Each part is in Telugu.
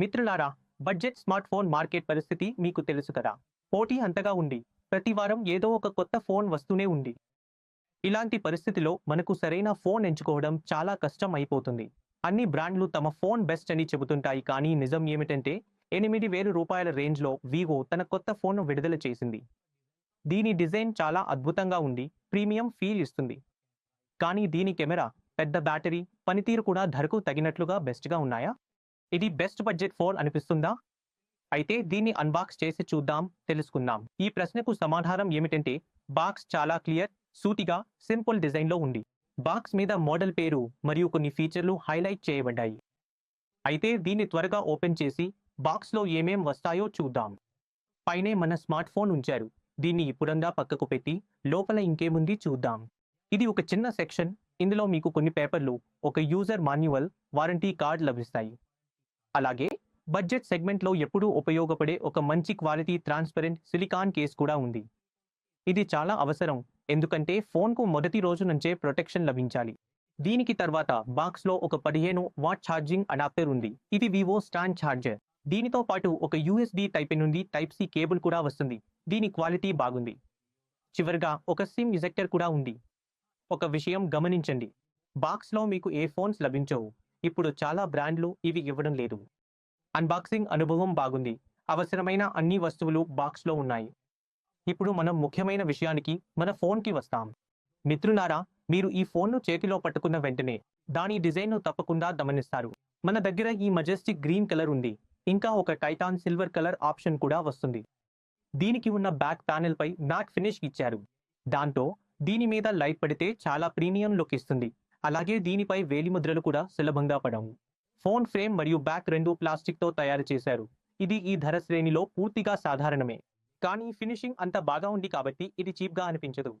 మిత్రులారా బడ్జెట్ స్మార్ట్ ఫోన్ మార్కెట్ పరిస్థితి మీకు తెలుసు కదా. పోటీ అంతగా ఉంది. ప్రతి వారం ఏదో ఒక కొత్త ఫోన్ వస్తూనే ఉంది. ఇలాంటి పరిస్థితిలో మనకు సరైన ఫోన్ ఎంచుకోవడం చాలా కష్టం అయిపోతుంది. అన్ని బ్రాండ్లు తమ ఫోన్ బెస్ట్ అని చెబుతుంటాయి కానీ నిజం ఏమిటంటే ఎనిమిది వేలు రూపాయల రేంజ్లో వివో తన కొత్త ఫోన్ను విడుదల చేసింది. దీని డిజైన్ చాలా అద్భుతంగా ఉండి ప్రీమియం ఫీల్ ఇస్తుంది. కానీ దీని కెమెరా పెద్ద బ్యాటరీ పనితీరు కూడా ధరకు తగినట్లుగా బెస్ట్గా ఉన్నాయా? ఇది బెస్ట్ బడ్జెట్ ఫోన్ అనిపిస్తుందా? అయితే దీన్ని అన్బాక్స్ చేసి చూద్దాం తెలుసుకుందాం. ఈ ప్రశ్నకు సమాధానం ఏమిటంటే బాక్స్ చాలా క్లియర్ సూటిగా సింపుల్ డిజైన్లో ఉంది. బాక్స్ మీద మోడల్ పేరు మరియు కొన్ని ఫీచర్లు హైలైట్ చేయబడ్డాయి. అయితే దీన్ని త్వరగా ఓపెన్ చేసి బాక్స్లో ఏమేం వస్తాయో చూద్దాం. పైనే మన స్మార్ట్ ఫోన్ ఉంచారు. దీన్ని ఇప్పుడంగా పక్కకు పెట్టి లోపల ఇంకేముంది చూద్దాం. ఇది ఒక చిన్న సెక్షన్ ఇందులో మీకు కొన్ని పేపర్లు ఒక యూజర్ మాన్యువల్ వారంటీ కార్డ్ లభిస్తాయి. అలాగే బడ్జెట్ సెగ్మెంట్లో ఎప్పుడూ ఉపయోగపడే ఒక మంచి క్వాలిటీ ట్రాన్స్పరెంట్ సిలికాన్ కేస్ కూడా ఉంది. ఇది చాలా అవసరం ఎందుకంటే ఫోన్కు మొదటి రోజు నుంచే ప్రొటెక్షన్ లభించాలి. దీనికి తర్వాత బాక్స్లో ఒక పదిహేను వాట్ ఛార్జింగ్ అడాప్టర్ ఉంది. ఇది వివో స్టాండ్ ఛార్జర్. దీనితో పాటు ఒక యూఎస్బి టైప్ నుండి టైప్ సి కేబుల్ కూడా వస్తుంది. దీని క్వాలిటీ బాగుంది. చివరిగా ఒక సిమ్ ఇజెక్టర్ కూడా ఉంది. ఒక విషయం గమనించండి. బాక్స్లో మీకు ఏ ఫోన్స్ లభించవు. ఇప్పుడు చాలా బ్రాండ్లు ఇవి ఇవ్వడం లేదు. అన్బాక్సింగ్ అనుభవం బాగుంది. అవసరమైన అన్ని వస్తువులు బాక్స్లో ఉన్నాయి. ఇప్పుడు మనం ముఖ్యమైన విషయానికి మన ఫోన్కి వస్తాం. మిత్రులారా మీరు ఈ ఫోన్ను చేతిలో పట్టుకున్న వెంటనే దాని డిజైన్ను తప్పకుండా గమనిస్తారు. మన దగ్గర ఈ మజెస్టిక్ గ్రీన్ కలర్ ఉంది. ఇంకా ఒక టైటాన్ సిల్వర్ కలర్ ఆప్షన్ కూడా వస్తుంది. దీనికి ఉన్న బ్యాక్ ప్యానెల్పై మ్యాట్ ఫినిష్ ఇచ్చారు. దాంతో దీని మీద లైట్ పడితే చాలా ప్రీమియం లుక్ ఇస్తుంది. అలాగే దీనిపై వేలిముద్రలు కూడా సులభంగా పడవు. ఫోన్ ఫ్రేమ్ మరియు బ్యాక్ రెండు ప్లాస్టిక్తో తయారు చేశారు. ఇది ఈ ధర శ్రేణిలో పూర్తిగా సాధారణమే. కానీ ఫినిషింగ్ అంత బాగా ఉంది కాబట్టి ఇది చీప్గా అనిపించదు.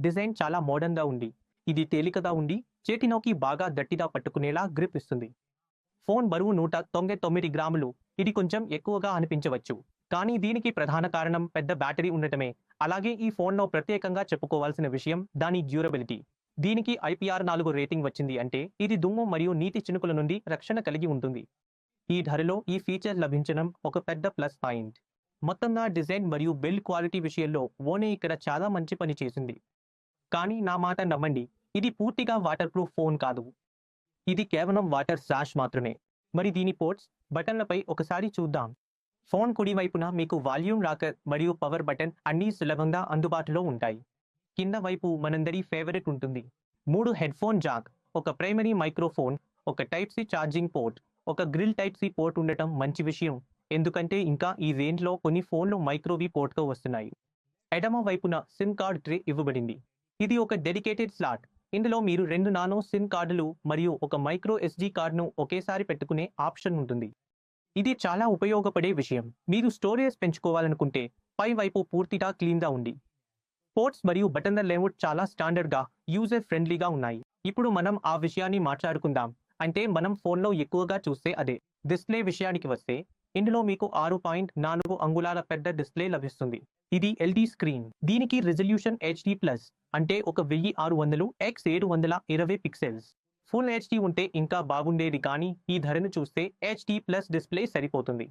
డిజైన్ చాలా మోడర్న్గా ఉంది. ఇది తేలికగా ఉండి చేతినోకి బాగా గట్టిగా పట్టుకునేలా గ్రిప్ ఇస్తుంది. ఫోన్ బరువు నూట తొంభై తొమ్మిది గ్రాములు. ఇది కొంచెం ఎక్కువగా అనిపించవచ్చు. కానీ దీనికి ప్రధాన కారణం పెద్ద బ్యాటరీ ఉండటమే. అలాగే ఈ ఫోన్లో ప్రత్యేకంగా చెప్పుకోవాల్సిన విషయం దాని డ్యూరబిలిటీ. దీనికి ఐపీఆర్ నాలుగు రేటింగ్ వచ్చింది అంటే ఇది దుమ్ము మరియు నీటి చినుకుల నుండి రక్షణ కలిగి ఉంటుంది. ఈ ధరలో ఈ ఫీచర్ లభించడం ఒక పెద్ద ప్లస్ పాయింట్. మొత్తంగా డిజైన్ మరియు బిల్డ్ క్వాలిటీ విషయంలో ఓనే ఇక్కడ చాలా మంచి పని చేసింది. కానీ నా మాట నమ్మండి ఇది పూర్తిగా వాటర్ ప్రూఫ్ ఫోన్ కాదు. ఇది కేవలం వాటర్ సాష్ మాత్రమే. మరి దీని పోర్ట్స్ బటన్లపై ఒకసారి చూద్దాం. ఫోన్ కుడి వైపున మీకు వాల్యూమ్ రాకర్ మరియు పవర్ బటన్ అన్నీ సులభంగా అందుబాటులో ఉంటాయి. కింద వైపు మనందరి ఫేవరెట్ ఉంటుంది. మూడు హెడ్ ఫోన్ జాక్ ఒక ప్రైమరీ మైక్రోఫోన్ ఒక టైప్ సి ఛార్జింగ్ పోర్ట్ ఒక గ్రిల్ టైప్ సి పోర్ట్ ఉండటం మంచి విషయం. ఎందుకంటే ఇంకా ఈ రేంజ్లో కొన్ని ఫోన్లు మైక్రోవి పోర్ట్తో వస్తున్నాయి. ఎడమ వైపున సిమ్ కార్డ్ ట్రే ఇవ్వబడింది. ఇది ఒక డెడికేటెడ్ స్లాట్ ఇందులో మీరు రెండు నానో సిమ్ కార్డులు మరియు ఒక మైక్రో ఎస్డి కార్డును ఒకేసారి పెట్టుకునే ఆప్షన్ ఉంటుంది. ఇది చాలా ఉపయోగపడే విషయం. మీరు స్టోరేజ్ పెంచుకోవాలనుకుంటే పై వైపు పూర్తిగా క్లీన్గా ఉంది పోర్ట్స్ మరియు బటన్ల లేఅవుట్ చాలా స్టాండర్డ్గా యూజర్ ఫ్రెండ్లీగా ఉన్నాయి. ఇప్పుడు మనం ఆ విషయాన్ని మాట్లాడుకుందాం. అంటే మనం ఫోన్లో ఎక్కువగా చూస్తే అదే. డిస్ప్లే విషయానికి వస్తే ఇందులో మీకు ఆరు పాయింట్ నాలుగు అంగుళాల పెద్ద డిస్ప్లే లభిస్తుంది. ఇది ఎల్డి స్క్రీన్. దీనికి రిజల్యూషన్ హెచ్డి ప్లస్ అంటే ఒక వెయ్యి ఆరు వందలు ఎక్స్ ఏడు వందల ఇరవై పిక్సెల్స్. ఫుల్ హెచ్డి ఉంటే ఇంకా బాగుండేది కానీ ఈ ధరను చూస్తే హెచ్డి ప్లస్ డిస్ప్లే సరిపోతుంది.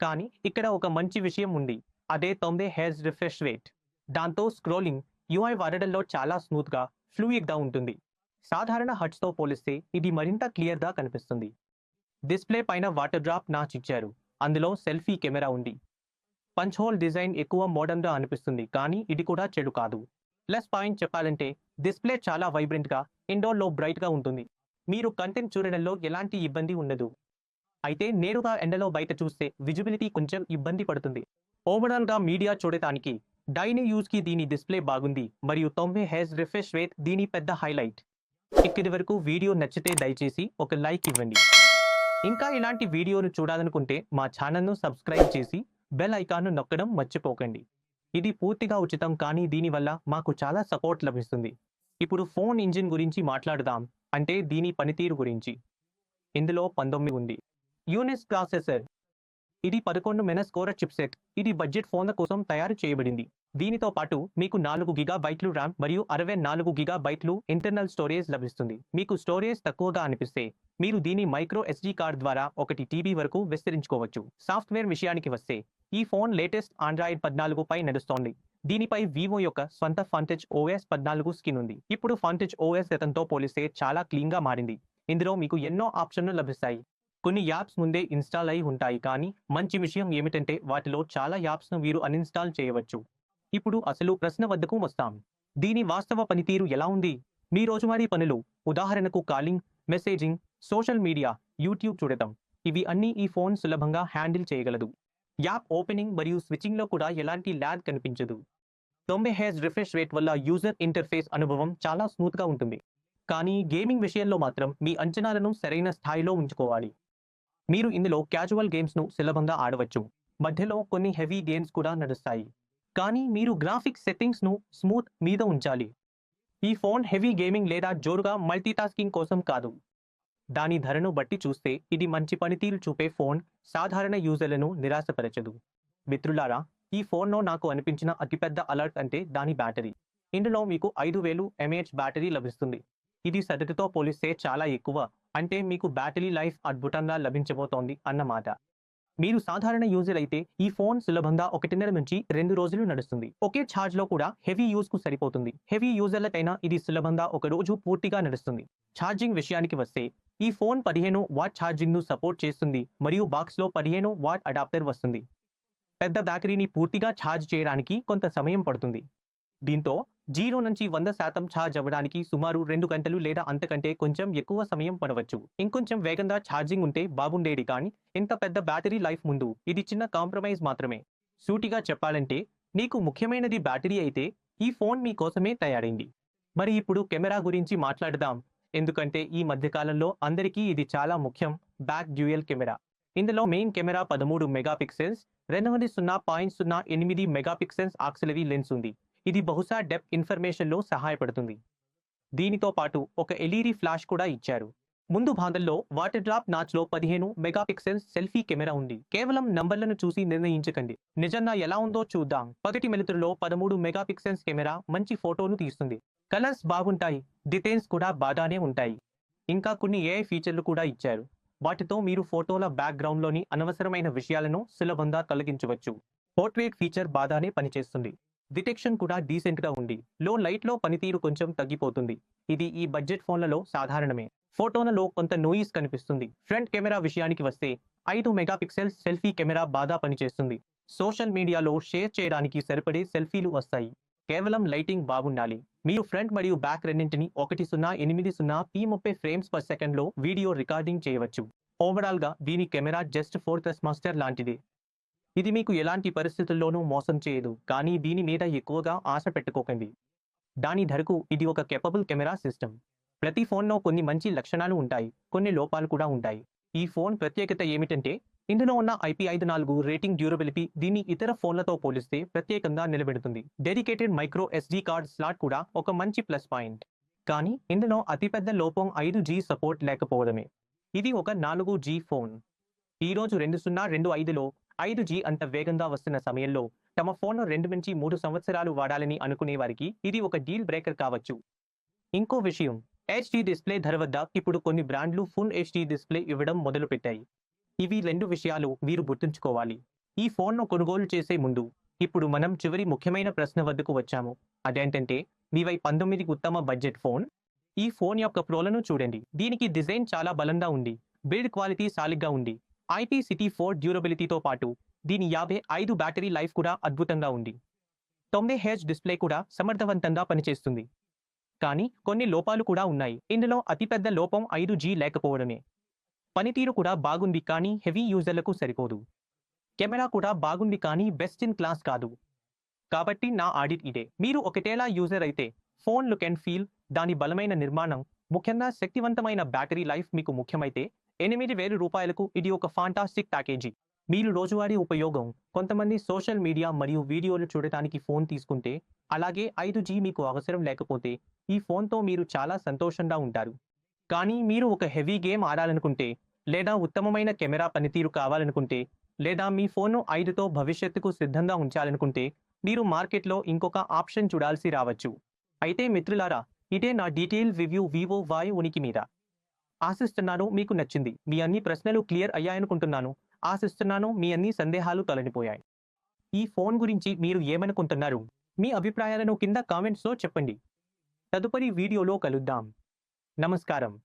కానీ ఇక్కడ ఒక మంచి విషయం ఉంది. అదే తొమ్మిది హెయిర్స్ రిఫ్రెష్ రేట్. దాంతో స్క్రోలింగ్ యూఐ వాడడంలో చాలా స్మూత్గా ఫ్లూయిడ్గా ఉంటుంది. సాధారణ హట్స్తో పోలిస్తే ఇది మరింత క్లియర్గా కనిపిస్తుంది. డిస్ప్లే పైన వాటర్ డ్రాప్ నాచ్ ఇచ్చారు. అందులో సెల్ఫీ కెమెరా ఉంది. పంచ్ హోల్ డిజైన్ ఎక్కువ మోడర్న్గా అనిపిస్తుంది కానీ ఇది కూడా చెడు కాదు. ప్లస్ పాయింట్ చెప్పాలంటే డిస్ప్లే చాలా వైబ్రెంట్గా ఇండోర్లో బ్రైట్గా ఉంటుంది. మీరు కంటెంట్ చూడడంలో ఎలాంటి ఇబ్బంది ఉండదు. అయితే నేరుగా ఎండలో బయట చూస్తే విజిబిలిటీ కొంచెం ఇబ్బంది పడుతుంది. ఓవరాల్గా మీడియా చూడటానికి డైలీ యూజ్కి దీని డిస్ప్లే బాగుంది. మరియు తొమ్మిది హెయిర్స్ రిఫ్రెష్ రేట్ దీని పెద్ద హైలైట్ ఇక్కడి వరకు వీడియో నచ్చితే దయచేసి ఒక లైక్ ఇవ్వండి. ఇంకా ఇలాంటి వీడియోను చూడాలనుకుంటే మా ఛానల్ను సబ్స్క్రైబ్ చేసి బెల్ ఐకాన్ను నొక్కడం మర్చిపోకండి. ఇది పూర్తిగా ఉచితం కానీ దీనివల్ల మాకు చాలా సపోర్ట్ లభిస్తుంది. ఇప్పుడు ఫోన్ ఇంజిన్ గురించి మాట్లాడదాం. అంటే దీని పనితీరు గురించి. ఇందులో పంతొమ్మిది ఉంది. యూనిస్ ప్రాసెసర్ ఇది పదకొండు మెనస్కోర చిప్సెట్. ఇది బడ్జెట్ ఫోన్ల కోసం తయారు చేయబడింది. దీనితో పాటు మీకు నాలుగు గిగా బైట్లు ర్యామ్ మరియు అరవై నాలుగు గిగా బైట్లు ఇంటర్నల్ స్టోరేజ్ లభిస్తుంది. మీకు స్టోరేజ్ తక్కువగా అనిపిస్తే మీరు దీని మైక్రో ఎస్డి కార్డ్ ద్వారా ఒకటి టీబీ వరకు విస్తరించుకోవచ్చు. సాఫ్ట్వేర్ విషయానికి వస్తే ఈ ఫోన్ లేటెస్ట్ ఆండ్రాయిడ్ పద్నాలుగు పై నడుస్తోంది. దీనిపై వివో యొక్క స్వంత ఫాంటెజ్ ఓఎస్ పద్నాలుగు స్కిన్ ఉంది. ఇప్పుడు ఫాంటేజ్ ఓఎస్ గతంతో పోలిస్తే చాలా క్లీన్గా మారింది. ఇందులో మీకు ఎన్నో ఆప్షన్లు లభిస్తాయి. కొన్ని యాప్స్ ముందే ఇన్స్టాల్ అయి ఉంటాయి కానీ మంచి విషయం ఏమిటంటే వాటిలో చాలా యాప్స్ను మీరు అన్ఇన్స్టాల్ చేయవచ్చు. ఇప్పుడు అసలు ప్రశ్న వద్దకు వస్తాం. దీని వాస్తవ పనితీరు ఎలా ఉంది? మీ రోజువారీ పనులు ఉదాహరణకు calling messaging social media YouTube చూడటం ఇవి అన్నీ ఈ ఫోన్ సులభంగా హ్యాండిల్ చేయగలదు. యాప్ ఓపెనింగ్ మరియు స్విచ్చింగ్లో కూడా ఎలాంటి ల్యాగ్ కనిపించదు. తొంభై హెచ్ రిఫ్రెష్ రేట్ వల్ల యూజర్ ఇంటర్ఫేస్ అనుభవం చాలా స్మూత్గా ఉంటుంది. కానీ గేమింగ్ విషయంలో మాత్రం మీ అంచనాలను సరైన స్థాయిలో ఉంచుకోవాలి. మీరు ఇందులో క్యాజువల్ గేమ్స్ను సులభంగా ఆడవచ్చు. మధ్యలో కొన్ని హెవీ గేమ్స్ కూడా నడుస్తాయి. కానీ మీరు గ్రాఫిక్ సెట్టింగ్స్ను స్మూత్ మీద ఉంచాలి. ఈ ఫోన్ హెవీ గేమింగ్ లేదా జోరుగా మల్టీటాస్కింగ్ కోసం కాదు. దాని ధరను బట్టి చూస్తే ఇది మంచి పనితీరు చూపే ఫోన్ సాధారణ యూజర్లను నిరాశపరచదు. మిత్రులారా ఈ ఫోన్లో నాకు అనిపించిన అతిపెద్ద అలర్ట్ అంటే దాని బ్యాటరీ ఇందులో మీకు ఐదు వేలు ఎంఏహెచ్ బ్యాటరీ లభిస్తుంది. ఇది సగటుతో పోలిస్తే చాలా ఎక్కువ. అంటే మీకు బ్యాటరీ లైఫ్ అద్భుతంగా లభించబోతోంది అన్నమాట. మీరు సాధారణ యూజర్ అయితే ఈ ఫోన్ సులభంగా ఒకటిన్నర నుంచి రెండు రోజులు నడుస్తుంది. ఒకే ఛార్జ్లో కూడా హెవీ యూజ్కు సరిపోతుంది. హెవీ యూజర్లకైనా ఇది సులభంగా ఒక రోజు పూర్తిగా నడుస్తుంది. ఛార్జింగ్ విషయానికి వస్తే ఈ ఫోన్ పదిహేను వాట్ ఛార్జింగ్ను సపోర్ట్ చేస్తుంది మరియు బాక్స్లో పదిహేను వాట్ అడాప్టర్ వస్తుంది. పెద్ద బ్యాటరీని పూర్తిగా ఛార్జ్ చేయడానికి కొంత సమయం పడుతుంది. దీంతో జీరో నుంచి వంద శాతం ఛార్జ్ అవ్వడానికి సుమారు రెండు గంటలు లేదా అంతకంటే కొంచెం ఎక్కువ సమయం పడవచ్చు. ఇంకొంచెం వేగంగా ఛార్జింగ్ ఉంటే బాగుండేది కానీ ఇంత పెద్ద బ్యాటరీ లైఫ్ ముందు ఇది చిన్న కాంప్రమైజ్ మాత్రమే. సూటిగా చెప్పాలంటే నీకు ముఖ్యమైనది బ్యాటరీ అయితే ఈ ఫోన్ మీ కోసమే తయారైంది. మరి ఇప్పుడు కెమెరా గురించి మాట్లాడదాం. ఎందుకంటే ఈ మధ్యకాలంలో అందరికీ ఇది చాలా ముఖ్యం. Back dual camera. ఇందులో మెయిన్ కెమెరా పదమూడు మెగాపిక్సెల్స్ రెండవది సున్నా పాయింట్ సున్నా ఎనిమిది మెగాపిక్సెల్స్ ఆక్సిలరీ లెన్స్ ఉంది. ఇది బహుశా డెప్ ఇన్ఫర్మేషన్లో సహాయపడుతుంది. దీనితో పాటు ఒక ఎల్ఈడి ఫ్లాష్ కూడా ఇచ్చారు. ముందు భాగంలో వాటర్ డ్రాప్ నాచ్లో పదిహేను మెగాపిక్సెల్స్ సెల్ఫీ కెమెరా ఉంది. కేవలం నంబర్లను చూసి నిర్ణయించకండి. నిజంగా ఎలా ఉందో చూద్దాం. పగటి మెలుతురులో పదమూడు మెగాపిక్సెల్స్ కెమెరా మంచి ఫోటోను తీస్తుంది. కలర్స్ బాగుంటాయి. డిటైల్స్ కూడా బాగానే ఉంటాయి. ఇంకా కొన్ని ఏ ఫీచర్లు కూడా ఇచ్చారు. వాటితో మీరు ఫోటోల బ్యాక్గ్రౌండ్లోని అనవసరమైన విషయాలను సులభంగా తొలగించవచ్చు. పోర్ట్రేట్ ఫీచర్ బాగానే పనిచేస్తుంది. డిటెక్షన్ కూడా డీసెంట్గా ఉండి ఉంది. లో లైట్లో పనితీరు కొంచెం తగ్గిపోతుంది. ఇది ఈ బడ్జెట్ ఫోన్లలో సాధారణమే. ఫోటోలలో కొంత నోయిస్ కనిపిస్తుంది. ఫ్రంట్ కెమెరా విషయానికి వస్తే ఐదు మెగాపిక్సెల్ సెల్ఫీ కెమెరా బాగా పనిచేస్తుంది. సోషల్ మీడియాలో షేర్ చేయడానికి సరిపడే సెల్ఫీలు వస్తాయి. కేవలం లైటింగ్ బాగుండాలి. మీరు ఫ్రంట్ మరియు బ్యాక్ రెండింటిని ఒకటి సున్నా ఎనిమిది సున్నా పి ముప్పై ఫ్రేమ్స్ పర్ సెకండ్లో వీడియో రికార్డింగ్ చేయవచ్చు. ఓవరాల్గా దీని కెమెరా జస్ట్ ఫోర్త్ మాస్టర్ లాంటిది. ఇది మీకు ఎలాంటి పరిస్థితుల్లోనూ మోసం చేయదు కానీ దీని మీద ఎక్కువగా ఆశ పెట్టుకోకండి. దాని ధరకు ఇది ఒక కెపబుల్ కెమెరా సిస్టమ్ ప్రతి ఫోన్లో కొన్ని మంచి లక్షణాలు ఉంటాయి కొన్ని లోపాలు కూడా ఉంటాయి. ఈ ఫోన్ ప్రత్యేకత ఏమిటంటే ఇందులో ఉన్న ఐపీ ఐదు నాలుగు రేటింగ్ డ్యూరబిలిటీ దీన్ని ఇతర ఫోన్లతో పోలిస్తే ప్రత్యేకంగా నిలబెడుతుంది. Dedicated micro SD card slot కూడా ఒక మంచి ప్లస్ పాయింట్. కానీ ఇందులో అతిపెద్ద లోపం ఐదు జీ సపోర్ట్ లేకపోవడమే. ఇది ఒక నాలుగు జీ ఫోన్. ఈ రోజు రెండు సున్నా రెండు ఐదులో ఐదు జీ అంత వేగంగా వస్తున్న సమయంలో తమ ఫోన్ను రెండు నుంచి మూడు సంవత్సరాలు వాడాలని అనుకునే వారికి ఇది ఒక డీల్ బ్రేకర్ కావచ్చు. ఇంకో విషయం హెచ్డి డిస్ప్లే ధర వద్ద ఇప్పుడు కొన్ని బ్రాండ్లు ఫుల్ హెచ్డి డిస్ప్లే ఇవ్వడం మొదలుపెట్టాయి. ఇవి రెండు విషయాలు మీరు గుర్తుంచుకోవాలి. ఈ ఫోన్ను కొనుగోలు చేసే ముందు ఇప్పుడు మనం చివరి ముఖ్యమైన ప్రశ్న వద్దకు వచ్చాము. అదేంటంటే మీవై పంతొమ్మిది ఉత్తమ బడ్జెట్ ఫోన్? ఈ ఫోన్ యొక్క ప్రోలను చూడండి. దీనికి డిజైన్ చాలా బలంగా ఉంది. బిల్డ్ క్వాలిటీ సాలిగ్గా ఉంది. ఐపీ సిటీ ఫోర్ డ్యూరబిలిటీతో పాటు దీని యాభై ఐదు బ్యాటరీ లైఫ్ కూడా అద్భుతంగా ఉంది. తొమ్మిది హెచ్ డిస్ప్లే కూడా సమర్థవంతంగా పనిచేస్తుంది. కానీ కొన్ని లోపాలు కూడా ఉన్నాయి. ఇందులో అతిపెద్ద లోపం ఐదు జీ లేకపోవడమే. పనితీరు కూడా బాగుంది కానీ హెవీ యూజర్లకు సరిపోదు. కెమెరా కూడా బాగుంది కానీ బెస్ట్ ఇన్ క్లాస్ కాదు. కాబట్టి నా ఆడిట్ ఇదే. మీరు ఒకటేలా యూజర్ అయితే ఫోన్ లుక్ అండ్ ఫీల్ దాని బలమైన నిర్మాణం ముఖ్యంగా శక్తివంతమైన బ్యాటరీ లైఫ్ మీకు ముఖ్యమైతే ఎనిమిది వేలు రూపాయలకు ఇది ఒక ఫాంటాస్టిక్ ప్యాకేజీ మీరు రోజువారీ ఉపయోగం. కొంతమంది సోషల్ మీడియా మరియు వీడియోలు చూడటానికి ఫోన్ తీసుకుంటే అలాగే ఐదు జీ మీకు అవసరం లేకపోతే ఈ ఫోన్తో మీరు చాలా సంతోషంగా ఉంటారు. కానీ మీరు ఒక హెవీ గేమ్ ఆడాలనుకుంటే లేదా ఉత్తమమైన కెమెరా పనితీరు కావాలనుకుంటే లేదా మీ ఫోన్ను ఐదుతో భవిష్యత్తుకు సిద్ధంగా ఉంచాలనుకుంటే మీరు మార్కెట్లో ఇంకొక ఆప్షన్ చూడాల్సి రావచ్చు. అయితే మిత్రులారా ఇదే నా డీటెయిల్ రివ్యూ వివో వాయు ఉనికి మీద ఆశిస్తున్నాను మీకు నచ్చింది. మీ అన్ని ప్రశ్నలు క్లియర్ అయ్యాయనుకుంటున్నాను. ఆశిస్తున్నాను మీ అన్ని సందేహాలు తొలగిపోయాయి. ఈ ఫోన్ గురించి మీరు ఏమనుకుంటున్నారు? మీ అభిప్రాయాలను కింద కామెంట్స్లో చెప్పండి. తదుపరి వీడియోలో కలుద్దాం. నమస్కారం.